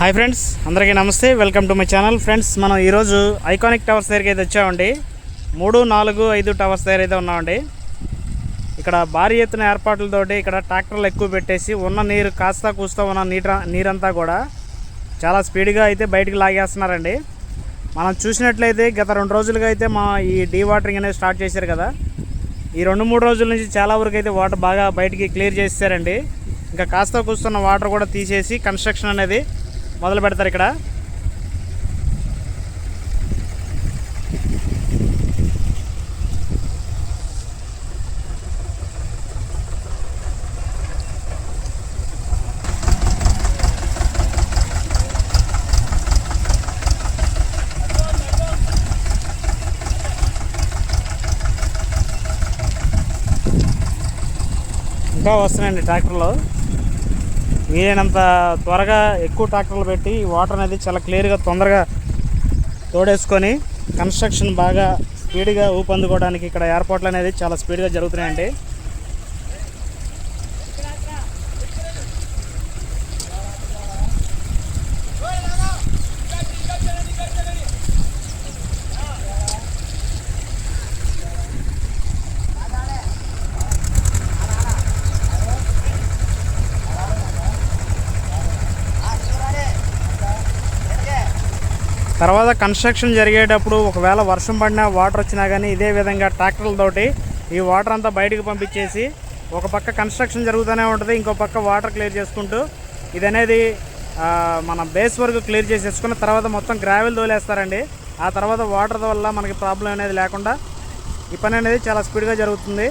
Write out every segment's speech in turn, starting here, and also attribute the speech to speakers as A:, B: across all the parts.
A: Hi friends అందరికీ నమస్తే welcome to my channel. Friends మనం ఈరోజు ఐకానిక్ టవర్స్ దగ్గరికి అయితే వచ్చామండి. మూడు నాలుగు ఐదు టవర్స్ దగ్గర అయితే ఉన్నామండి. ఇక్కడ భారీ ఎత్తున ఏర్పాట్లతోటి ఇక్కడ ట్రాక్టర్లు ఎక్కువ పెట్టేసి ఉన్న నీరు కాస్త కూస్తా ఉన్న నీట నీరంతా కూడా చాలా స్పీడ్గా అయితే బయటికి లాగేస్తున్నారండి. మనం చూసినట్లయితే గత రెండు రోజులుగా అయితే మా ఈ డీ వాటరింగ్ అనేది స్టార్ట్ చేశారు కదా. ఈ రెండు మూడు రోజుల నుంచి చాలా వరకు అయితే వాటర్ బాగా బయటికి క్లియర్ చేశారండి ఇంకా కాస్త కూస్తున్న వాటర్ కూడా తీసేసి కన్స్ట్రక్షన్ అనేది మొదలు పెడతారు ఇక్కడ. ఇంకా వస్తున్నాయండి ట్రాక్టర్లు. వీలైనంత త్వరగా ఎక్కువ ట్రాక్టర్లు పెట్టి వాటర్ అనేది చాలా క్లియర్గా తొందరగా తోడేసుకొని కన్స్ట్రక్షన్ బాగా స్పీడ్గా ఊపందుకోవడానికి ఇక్కడ ఏర్పాట్లు అనేది చాలా స్పీడ్గా జరుగుతున్నాయండి. తర్వాత కన్స్ట్రక్షన్ జరిగేటప్పుడు ఒకవేళ వర్షం పడినా వాటర్ వచ్చినా కానీ ఇదే విధంగా ట్రాక్టర్లతోటి ఈ వాటర్ అంతా బయటకు పంపించేసి ఒక పక్క కన్స్ట్రక్షన్ జరుగుతూనే ఉంటుంది ఇంకో పక్క వాటర్ క్లియర్ చేసుకుంటూ ఇది అనేది మన బేస్ వరకు క్లియర్ చేసేసుకున్న తర్వాత మొత్తం గ్రావెల్ తోలేస్తారండి. ఆ తర్వాత వాటర్ వల్ల మనకి ప్రాబ్లం అనేది లేకుండా ఈ పని అనేది చాలా స్పీడ్గా జరుగుతుంది.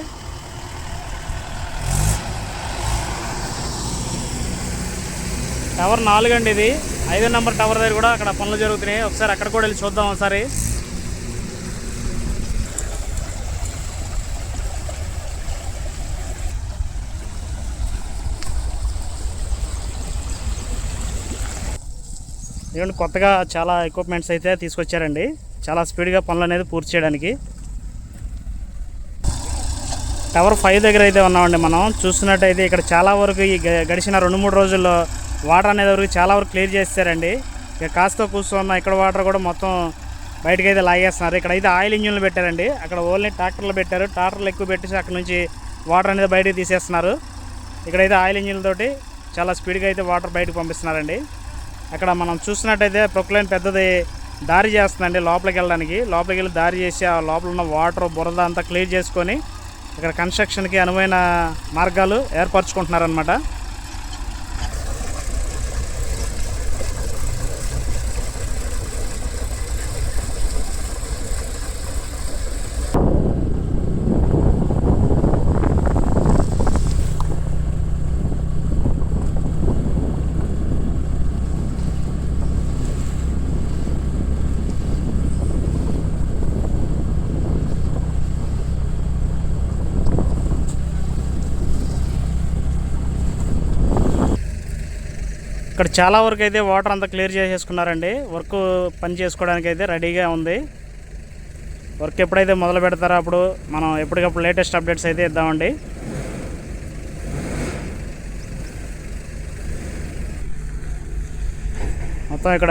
A: టవర్ నాలుగు అండి ఇది. ఐదో నెంబర్ టవర్ దగ్గర కూడా అక్కడ పనులు జరుగుతున్నాయి. ఒకసారి అక్కడ కూడా వెళ్ళి చూద్దాం ఒకసారి. ఇవన్నీ కొత్తగా చాలా ఎక్విప్మెంట్స్ అయితే తీసుకొచ్చారండి. చాలా స్పీడ్గా పనులు అనేది పూర్తి చేయడానికి. టవర్ ఫైవ్ దగ్గర అయితే ఉన్నామండి మనం. చూస్తున్నట్టయితే ఇక్కడ చాలా వరకు ఈ గడిచిన రెండు మూడు రోజుల్లో వాటర్ అనేది వరకు చాలా వరకు క్లియర్ చేస్తారండి ఇక కాస్త కూర్చున్న ఇక్కడ వాటర్ కూడా మొత్తం బయటకు అయితే లాగేస్తున్నారు. ఇక్కడ అయితే ఆయిల్ ఇంజిన్లు పెట్టారండి. అక్కడ ఓన్లీ ట్రాక్టర్లు పెట్టారు. ట్రాక్టర్లు ఎక్కువ పెట్టేసి అక్కడ నుంచి వాటర్ అనేది బయటకు తీసేస్తున్నారు. ఇక్కడైతే ఆయిల్ ఇంజిన్లతోటి చాలా స్పీడ్గా అయితే వాటర్ బయటకు పంపిస్తున్నారండి. అక్కడ మనం చూసినట్టయితే ప్రొక్లైన్ పెద్దది దారి చేస్తుందండి లోపలికి వెళ్ళడానికి. లోపలికి వెళ్ళి దారి చేసి ఆ లోపల ఉన్న వాటర్ బురద అంతా క్లియర్ చేసుకొని ఇక్కడ కన్స్ట్రక్షన్కి అనువైన మార్గాలు ఏర్పరచుకుంటున్నారనమాట ఇక్కడ చాలా వరకు అయితే వాటర్ అంతా క్లియర్ చేసేసుకున్నారండి. వర్క్ పని చేసుకోవడానికి అయితే రెడీగా ఉంది. వర్క్ ఎప్పుడైతే మొదలు పెడతారో అప్పుడు మనం ఎప్పటికప్పుడు లేటెస్ట్ అప్డేట్స్ అయితే ఇద్దామండి. మొత్తం ఇక్కడ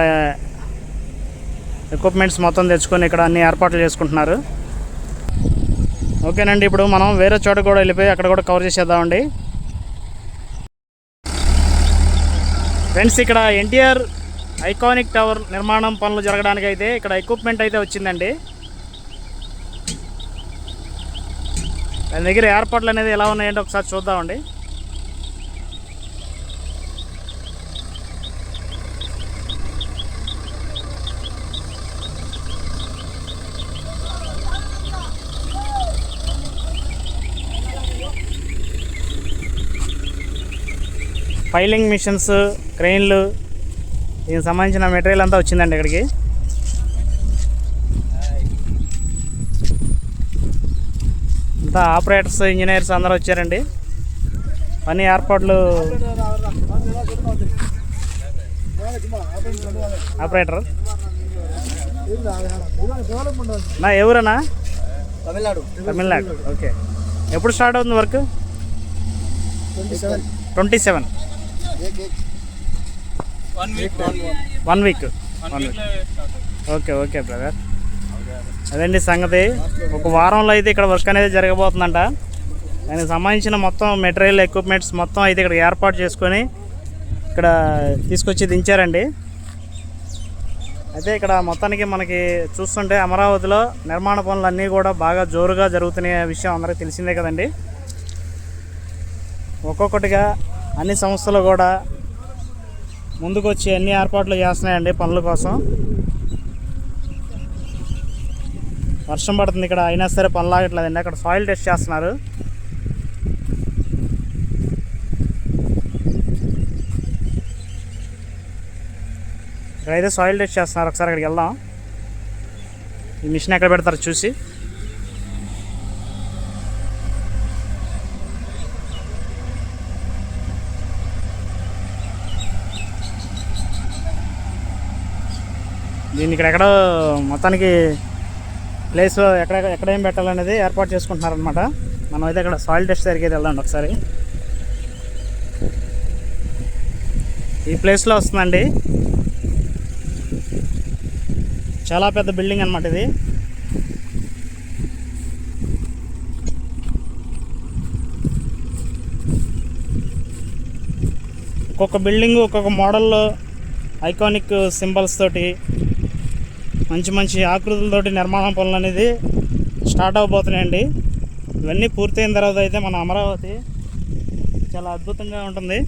A: ఎక్విప్మెంట్స్ మొత్తం తెచ్చుకొని ఇక్కడ అన్ని ఏర్పాట్లు చేసుకుంటున్నారు. ఓకేనండి ఇప్పుడు మనం వేరే చోట కూడా వెళ్ళిపోయి అక్కడ కూడా కవర్ చేసేద్దామండి. ఫ్రెండ్స్ ఇక్కడ ఎన్టీఆర్ ఐకానిక్ టవర్ నిర్మాణం పనులు జరగడానికి అయితే ఇక్కడ ఎక్విప్మెంట్ అయితే వచ్చిందండి. దాని దగ్గర ఏర్పాట్లు అనేది ఎలా ఉన్నాయంటే ఒకసారి చూద్దామండి. ఫైలింగ్ మిషన్స్ క్రెయిన్లు దీనికి సంబంధించిన మెటీరియల్ అంతా వచ్చిందండి ఇక్కడికి. అంతా ఆపరేటర్స్ ఇంజనీర్స్ అందరూ వచ్చారండి. పని ఏర్పాట్లు ఆపరేటర్. నా ఎవరన్నా?
B: తమిళనాడు.
A: తమిళనాడు ఓకే. ఎప్పుడు స్టార్ట్ అవుతుంది work?
B: Twenty seven. One week
A: one week okay okay brother అదండి సంగతి. ఒక వారంలో అయితే ఇక్కడ వర్క్ అనేది జరగబోతుందంట. దానికి సంబంధించిన మొత్తం మెటీరియల్ ఎక్విప్మెంట్స్ మొత్తం అయితే ఇక్కడ ఏర్పాటు చేసుకొని ఇక్కడ తీసుకొచ్చి దించారండి. అయితే ఇక్కడ మొత్తానికి మనకి చూస్తుంటే అమరావతిలో నిర్మాణ పనులు అన్నీ కూడా బాగా జోరుగా జరుగుతున్న విషయం అందరికీ తెలిసిందే కదండి. ఒక్కొక్కటిగా అన్ని సంస్థలు కూడా ముందుకొచ్చి అన్ని ఏర్పాట్లు చేస్తున్నాయండి పనుల కోసం. వర్షం పడుతుంది ఇక్కడ అయినా సరే పనులు ఆగట్లేదండి అక్కడ సాయిల్ టెస్ట్ చేస్తున్నారు. ఇక్కడైతే సాయిల్ టెస్ట్ చేస్తున్నారు. ఒకసారి అక్కడికి వెళ్దాం. ఈ మిషన్ ఎక్కడ పెడతారో చూసి. దీన్ని ఇక్కడెక్కడ మొత్తానికి ప్లేస్ ఎక్కడ ఎక్కడ ఏం పెట్టాలనేది ఏర్పాటు చేసుకుంటున్నారనమాట మనం అయితే ఇక్కడ సాయిల్ టెస్ట్ దగ్గరికి అయితే వెళ్దాం ఒకసారి. ఈ ప్లేస్లో వస్తుందండి. చాలా పెద్ద బిల్డింగ్ అనమాట ఇది. ఒక్కొక్క బిల్డింగ్ ఒక్కొక్క మోడల్లో ఐకానిక్ సింబల్స్ తోటి మంచి మంచి ఆకృతులతోటి నిర్మాణ పనులు అనేది స్టార్ట్ అవబోతున్నాయండి. ఇవన్నీ పూర్తయిన తర్వాత అయితే మన అమరావతి చాలా అద్భుతంగా ఉంటుంది.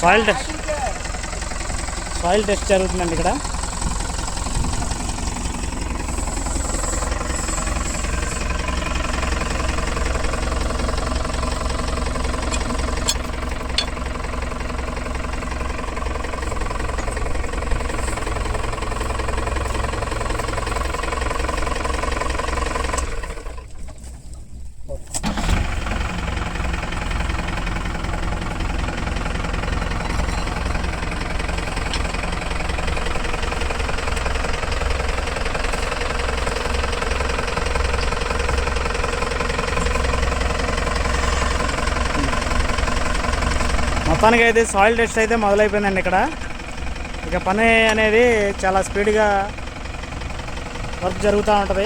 A: సాయిల్ టెస్ట్ సాయిల్ టెస్ట్ జరుగుతుందండి ఇక్కడ. మొత్తానికి అయితే సాయిల్ టెస్ట్ అయితే మొదలైపోయిందండి ఇక్కడ. ఇక పని అనేది చాలా స్పీడ్గా వర్క్ జరుగుతూ ఉంటుంది.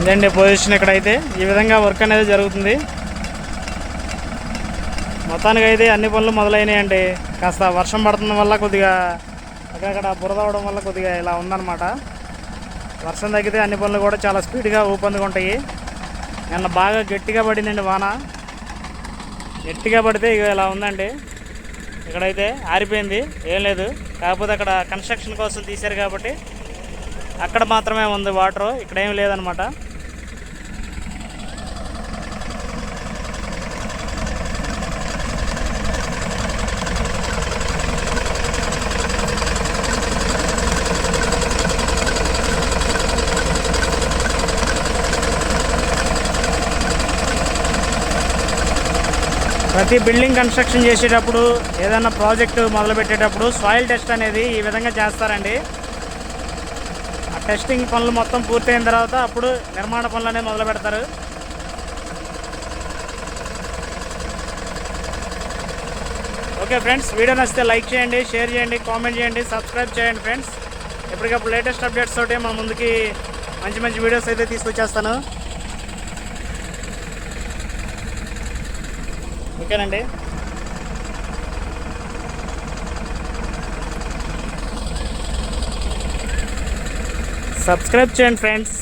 A: ఇదండి పొజిషన్ ఇక్కడైతే. ఈ విధంగా వర్క్ అనేది జరుగుతుంది. మొత్తానికి అయితే అన్ని పనులు మొదలైనాయండి. కాస్త వర్షం పడుతున్న వల్ల కొద్దిగా అక్కడక్కడ బురద అవడం వల్ల కొద్దిగా ఇలా ఉందన్నమాట. వర్షం తగ్గితే అన్ని పనులు కూడా చాలా స్పీడ్గా ఊపందుకుంటాయి. నిన్న బాగా గట్టిగా పడిందండి వాన. గట్టిగా పడితే ఇక ఇలా ఉందండి. ఇక్కడైతే ఆరిపోయింది. ఏం లేదు. కాకపోతే అక్కడ కన్స్ట్రక్షన్ కోసం తీశారు కాబట్టి అక్కడ మాత్రమే ఉంది వాటర్ ఇక్కడ ఏం లేదనమాట ప్రతి బిల్డింగ్ కన్స్ట్రక్షన్ చేసేటప్పుడు ఏదైనా ప్రాజెక్టు మొదలుపెట్టేటప్పుడు సాయిల్ టెస్ట్ అనేది ఈ విధంగా చేస్తారండి. ఆ టెస్టింగ్ పనులు మొత్తం పూర్తయిన తర్వాత అప్పుడు నిర్మాణ పనులు అనేది మొదలు పెడతారు. ఓకే ఫ్రెండ్స్ వీడియో నచ్చితే లైక్ చేయండి షేర్ చేయండి కామెంట్ చేయండి సబ్స్క్రైబ్ చేయండి ఫ్రెండ్స్ ఎప్పటికప్పుడు లేటెస్ట్ అప్డేట్స్ తోటి మన ముందుకి మంచి మంచి వీడియోస్ అయితే తీసుకొచ్చేస్తాను. ఓకేనండి. సబ్స్క్రైబ్ చేయండి ఫ్రెండ్స్.